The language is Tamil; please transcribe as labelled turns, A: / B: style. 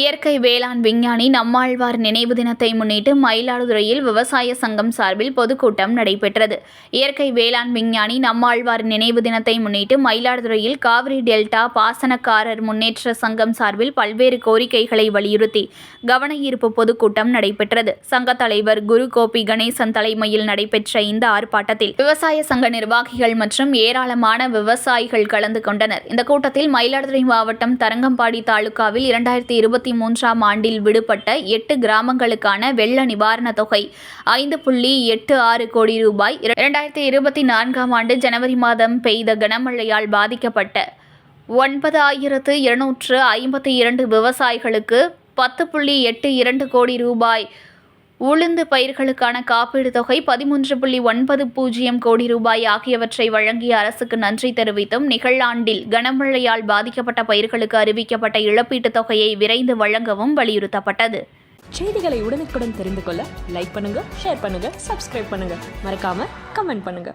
A: இயற்கை வேளாண் விஞ்ஞானி நம்மாழ்வார் நினைவு தினத்தை முன்னிட்டு மயிலாடுதுறையில் விவசாய சங்கம் சார்பில் பொதுக்கூட்டம் நடைபெற்றது. இயற்கை வேளாண் விஞ்ஞானி நம்மாழ்வார் நினைவு தினத்தை முன்னிட்டு மயிலாடுதுறையில் காவிரி டெல்டா பாசனக்காரர் முன்னேற்ற சங்கம் சார்பில் பல்வேறு கோரிக்கைகளை வலியுறுத்தி கவனஈர்ப்பு பொதுக்கூட்டம் நடைபெற்றது. சங்க தலைவர் குரு கோபி கணேசன் தலைமையில் நடைபெற்ற இந்த ஆர்ப்பாட்டத்தில் விவசாய சங்க நிர்வாகிகள் மற்றும் ஏராளமான விவசாயிகள் கலந்து கொண்டனர். இந்த கூட்டத்தில் மயிலாடுதுறை மாவட்டம் தரங்கம்பாடி தாலுகாவில் இரண்டாயிரத்தி இருபத்தி மூன்றாம் ஆண்டில் விடுபட்ட எட்டு கிராமங்களுக்கான வெள்ள நிவாரணத் தொகை ஐந்து புள்ளி எட்டு ஆறு கோடி ரூபாய். இரண்டாயிரத்தி இருபத்தி நான்காம் ஆண்டு ஜனவரி மாதம் பெய்த கனமழையால் பாதிக்கப்பட்ட ஒன்பது ஆயிரத்து இருநூற்று ஐம்பத்தி இரண்டு விவசாயிகளுக்கு பத்து புள்ளி எட்டு இரண்டு கோடி ரூபாய் உளுந்து பயிர்களுக்கான காப்பீடு தொகை பதிமூன்று புள்ளி ஒன்பது பூஜ்ஜியம் கோடி ரூபாய் ஆகியவற்றை வழங்கிய அரசுக்கு நன்றி தெரிவித்தும் நிகழாண்டில் கனமழையால் பாதிக்கப்பட்ட பயிர்களுக்கு அறிவிக்கப்பட்ட இழப்பீட்டுத் தொகையை விரைந்து வழங்கவும் வலியுறுத்தப்பட்டது.
B: செய்திகளை உடனுக்குடன் தெரிந்து கொள்ள லைக் பண்ணுங்க ஷேர் பண்ணுங்க சப்ஸ்கிரைப் பண்ணுங்க. மறக்காம கமெண்ட் பண்ணுங்க.